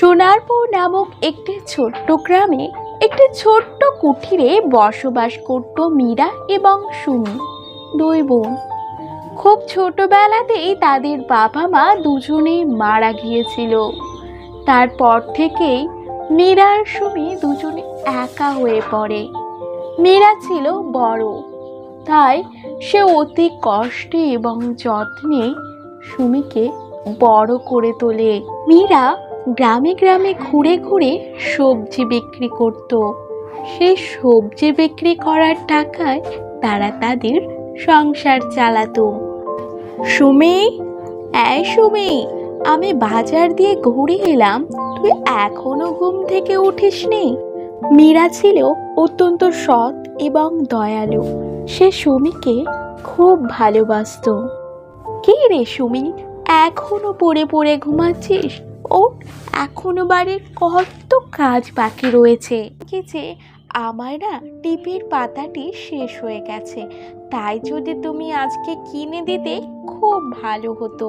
সোনারপুর নামক একটি ছোট্ট গ্রামে একটি ছোট্ট কুঠিরে বসবাস করত মীরা এবং সুমি, দুই বোন। খুব ছোটবেলাতেই তাদের বাবা মা দুজনেই মারা গিয়েছিল। তারপর থেকেই মীরা আর সুমি দুজনে একা হয়ে পড়ে। মীরা ছিল বড়, তাই সে অতি কষ্টে এবং যত্নে সুমিকে বড় করে তোলে। মীরা গ্রামে গ্রামে ঘুরে ঘুরে সবজি বিক্রি করত। সেই সবজি বিক্রি করার টাকায় তারা তাদের সংসার চালাতো। সুমি, এই সুমি, আমি বাজার দিয়ে ঘুরে এলাম, তুই এখনও ঘুম থেকে উঠিসনি? মীরা ছিল অত্যন্ত সৎ এবং দয়ালু। সে সুমিকে খুব ভালোবাসতো। কে রে সুমি? এখনও পড়ে পড়ে ঘুমাচ্ছিস? ও এখনও বাড়ির কত কাজ বাকি রয়েছে। কি যে আমার না টিপির পাতাটি শেষ হয়ে গেছে। তাই যদি তুমি আজকে কিনে দিতে, খুব ভালো হতো।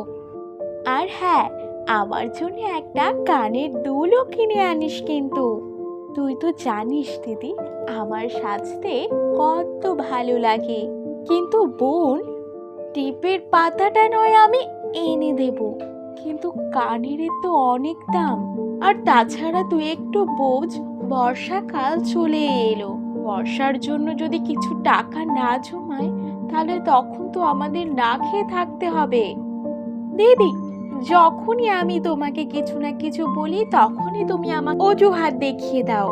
আর হ্যাঁ আমার জন্য একটা কানের দুলও কিনে আনিস কিন্তু। তুই তো জানিস দিদি, আমার সাজতে কত ভালো লাগে। কিন্তু বোন টিপের পাতাটা নয় আমি এনে দেব। কিন্তু কানের তো অনেক দাম। আর তাছাড়া তুই একটু বোঝ, বর্ষাকাল চলে এলো। বর্ষার জন্য যদি কিছু টাকা না জমায়, তাহলে তখন তো আমাদের না খেয়ে থাকতে হবে। দিদি, যখনই আমি তোমাকে কিছু না কিছু বলি, তখনই তুমি আমাকে অজুহাত দেখিয়ে দাও।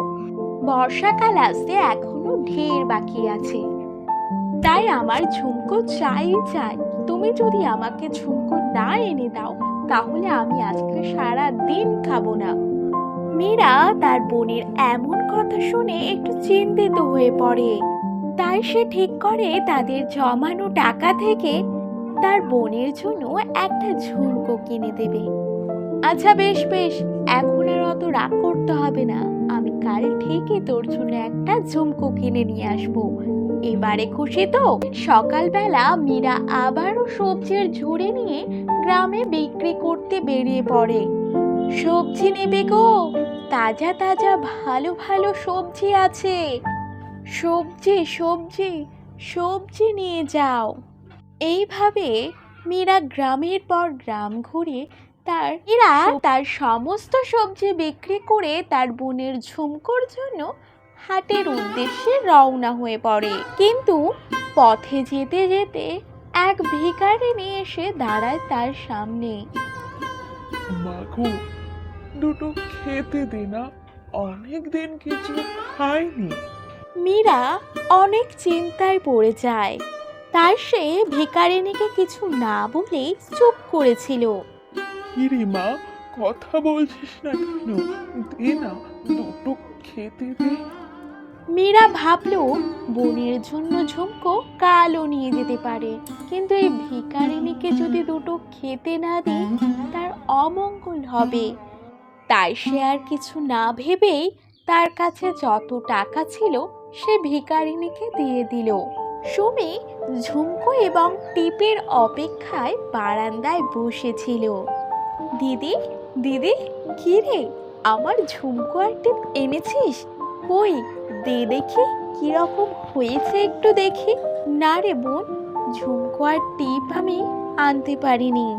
বর্ষাকাল আসতে এখনও ঢের বাকি আছে। তাই আমার ঝুমকো চাই চাই। তুমি যদি আমাকে ঝুমকো না এনে দাও, তাহলে আমি আজকে সারা দিন খাব না। মীরা তার বোনের এমন কথা শুনে একটু চিন্তিত হয়ে পড়ে। তাই সে ঠিক করে তাদের জমানো টাকা থেকে তার বোনের জন্য একটা ঝুমকো কিনে দেবে। আচ্ছা বেশ বেশ, এখন আর অত রাগ করতে হবে না। কাল ঠিকই তোর জন্য একটা ঝুমকো কিনে নিয়ে আসব। এবারে খুশি তো? সকালবেলা মীরা আবারও সবজির ঝুড়ি নিয়ে গ্রামে বিক্রি করতে বেরিয়ে পড়ে। সবজি নেবে গো? তাজা তাজা ভালো ভালো সবজি আছে। সবজি সবজি সবজি নিয়ে যাও। এইভাবে মীরা গ্রামের পর গ্রাম ঘুরে তার এরা তার সমস্ত সবজি বিক্রি করে তার বোনের ঝুমকোর জন্য হাটের উদ্দেশ্যে রওনা হয়ে পড়ে। কিন্তু পথে যেতে যেতে এক ভিখারিনী এসে দাঁড়ায় তার সামনে। মাগো দুটো খেতে দে না অনেক দিন কিছু খাইনি। মীরা অনেক চিন্তায় পড়ে যায়। তার সে ভিকারিনীকে কিছু না বলেই চুপ করেছিল। কিরে মা, কথা বলছিস না কেন? দে না, দুটো খেতে দে। মীরা ভাবলো, বোনের জন্য ঝুমকো কালও নিয়ে যেতে পারে। কিন্তু এই ভিকারিনীকে যদি দুটো খেতে না দিই তার অমঙ্গল হবে। তাই সে আর কিছু না ভেবেই তার কাছে যত টাকা ছিল, সে ভিকারিনীকে দিয়ে দিল। সুমি ঝুমকো এবং টিপের অপেক্ষায় বারান্দায় বসেছিল। দিদি দিদি, কি রে? আমার ঝুমকো আর টিপ এনেছিস? কই? দে দেখি কীরকম হয়েছে একটু দেখি। না রে বোন, ঝুমকো আর টিপ আমি আনতে পারিনি।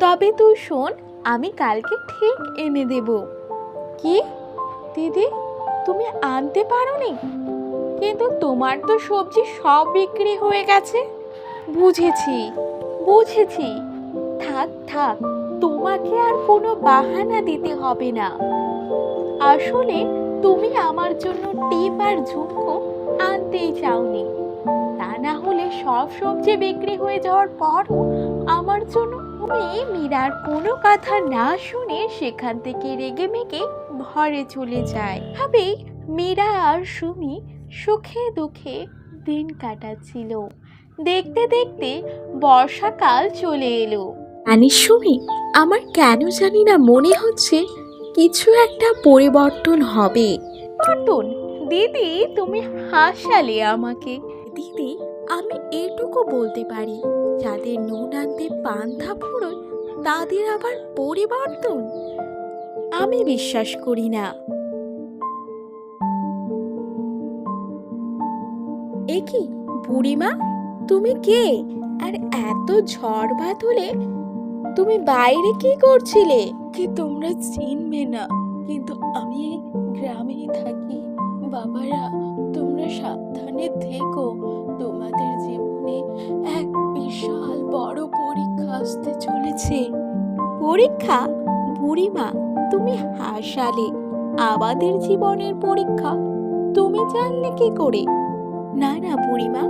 তবে তুই শোন, আমি কালকে ঠিক এনে দেব। কি? দিদি, তুমি আনতে পারোনি? কিন্তু তোমার তো সবজি সব বিক্রি হয়ে গেছে। বুঝেছি বুঝেছি। থাক থাক। তোমাকে আর কোনো বাহানা দিতে হবে না। আসলে তুমি আমার জন্য টিপ আর ঝুমকো আনতেই চাওনি। তা না হলে সব সবজি বিক্রি হয়ে যাওয়ার পরও আমার জন্য তুমি মীরার কোনো কথা না শুনে সেখান থেকে রেগে মেগে ঘরে চলে যায়। ভাবেই মীরা আর সুমি সুখে দুঃখে দিন কাটাচ্ছিল। দেখতে দেখতে বর্ষাকাল চলে এলো। জানিস সুমি আমার কেন জানি না মনে হচ্ছে কিছু একটা পরিবর্তন হবে। পরিবর্তন দিদি তুমি হাসালে আমাকে। দিদি আমি এটুকু বলতে পারি যাদের নুন আনতে পান্থা ফুরোয় তাদের আবার পরিবর্তন? আমি বিশ্বাস করি না। এ কি বুড়িমা তুমি কে? আর এত ঝড় বাদলে তুমি বাইরে কি করছিলে? কি তোমরা চিনবে না। কিন্তু আমি গ্রামেই থাকি। বাবারা তোমরা সাবধানে থেকো। তোমাদের জীবনে এক বিশাল বড় পরীক্ষা আসতে চলেছে। পরীক্ষা? বুড়িমা তুমি হাসালে। আমাদের জীবনের পরীক্ষা। তুমি জানলে কি করে? না না বুড়িমা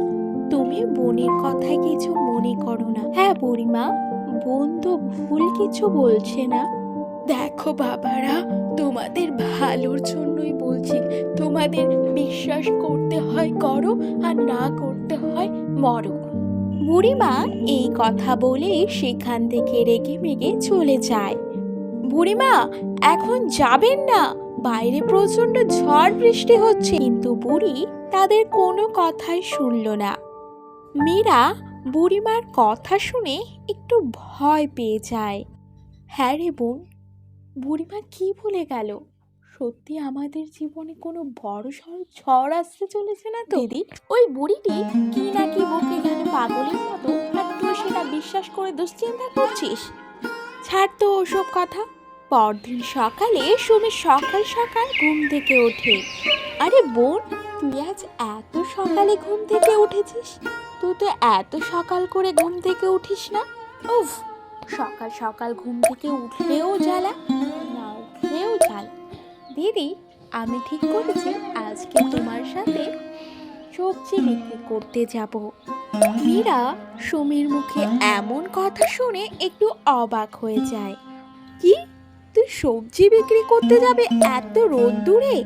তুমি বোনের কথায় কিছু মনে করো না। হ্যাঁ বুড়িমা। বোন তো ভুল কিছু বলছে না। দেখো বাবারা, তোমাদের ভালোর জন্যই বলছি, তোমাদের বিশ্বাস করতে হয় করো আর না করতে হয় মরো। বুড়িমা এই কথা বলে সেখান থেকে রেগে মেগে চলে যায়। বুড়িমা, এখন যাবেন না। বাইরে প্রচণ্ড ঝড় বৃষ্টি হচ্ছে। কিন্তু বুড়ি তাদের কোনো কথাই শুনল না। মীরা বুড়িমার কথা শুনে একটু ভয় পেয়ে যায়। হ্যাঁ রে বোন, বুড়িমা কি ভুলে গেল? সত্যি আমাদের জীবনে কোনো বড় সড় ঝড় আসতে চলেছে না তো? দিদি, ওই বুড়িটি কি না কি বকে গেল পাগলের মতো আর তুই সেটা বিশ্বাস করে দুশ্চিন্তা করছিস? ছাড় তো ওসব কথা। পরদিন সকালে সুমি সকাল সকাল ঘুম থেকে ওঠে। আরে বোন, তুই আজ এত সকালে ঘুম থেকে উঠেছিস? তুই তো এত সকাল করে ঘুম থেকে উঠিস না। উফ, সকাল সকাল ঘুম থেকে উঠলেও জ্বালা, না উঠলেও জ্বালা। দিদি, আমি ঠিক করেছি, আজকে তোমার সাথে সবজি বিক্রি করতে যাব। মীরা সুমির মুখে এমন কথা শুনে একটু অবাক হয়ে যায়। কি? তুই সবজি বিক্রি করতে যাবে এত রোদ দূরে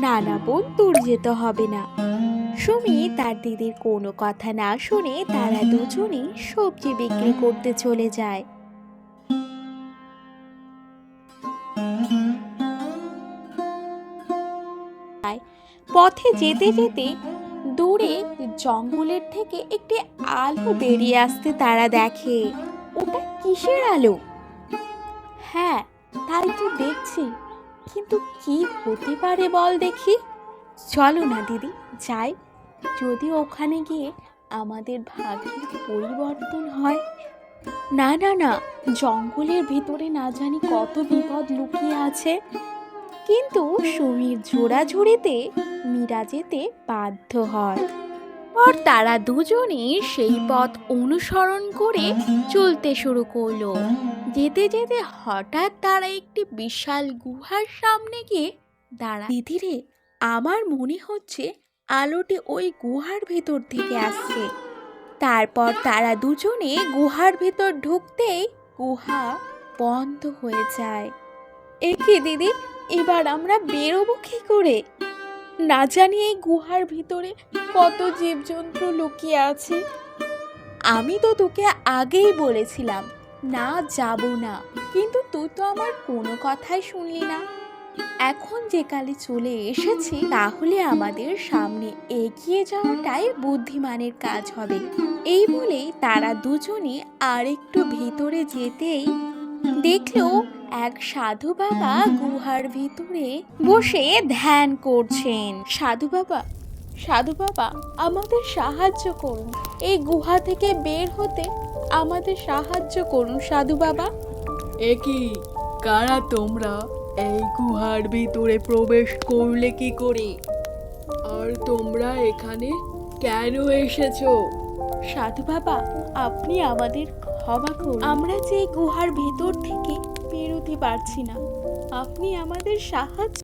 না না, বোন, তোর যেতে হবে না। সুমি তার দিদির কোনো কথা না শুনে তারা দুজনেই সবজি বিক্রি করতে চলে যায়। পথে যেতে যেতে দূরে জঙ্গলের থেকে একটি আলো বেরিয়ে আসতে তারা দেখে। ওটা কিসের আলো? হ্যাঁ তাই তো দেখছি। কিন্তু কি হতে পারে বল দেখি। চলো না, দিদি, যাই। যদি ওখানে গিয়ে আমাদের ভাগ্যের পরিবর্তন হয়। না না না, জঙ্গলের ভিতরে না জানি কত বিপদ লুকিয়ে আছে। কিন্তু সুমির জোড়াঝুড়িতে, মীরা যেতে বাধ্য হয়। পর তারা দুজনে সেই পথ অনুসরণ করে চলতে শুরু করল। যেতে যেতে হঠাৎ তারা একটি বিশাল গুহার সামনে গিয়ে দাঁড়া দিদিরে আমার মনে হচ্ছে আলোটি ওই গুহার ভেতর থেকে আসছে। তারপর তারা দুজনে গুহার ভেতর ঢুকতেই গুহা বন্ধ হয়ে যায়। একে দিদি, এবার আমরা বেরোবো কি করে? না জানি এই গুহার ভিতরে কত জীবজন্তু লুকিয়ে আছে। আমি তো তোকে আগেই বলেছিলাম, না যাব না। কিন্তু তুই তো আমার কোনো কথাই শুনলি না। এখন যে কালে চলে এসেছি, তাহলে আমাদের সামনে এগিয়ে যাওয়াটাই বুদ্ধিমানের কাজ হবে। এই বলেই তারা দুজনে আরেকটু ভিতরে যেতেই দেখল এক সাধু বাবা গুহার ভিতরে বসে ধ্যান করছেন। সাধু বাবা সাধু বাবা, আমাদের সাহায্য করুন। এই গুহা থেকে বের হতে আমাদের সাহায্য করুন, সাধু বাবা। একই কারা তোমরা? এই গুহার ভিতরে প্রবেশ করলে কি করে? আর তোমরা এখানে কেন এসেছ? সাধু বাবা, আপনি আমাদের ক্ষমা করুন। আমরা যে গুহার ভেতর থেকে বেরোতে পারছি না। আপনি আমাদের সাহায্য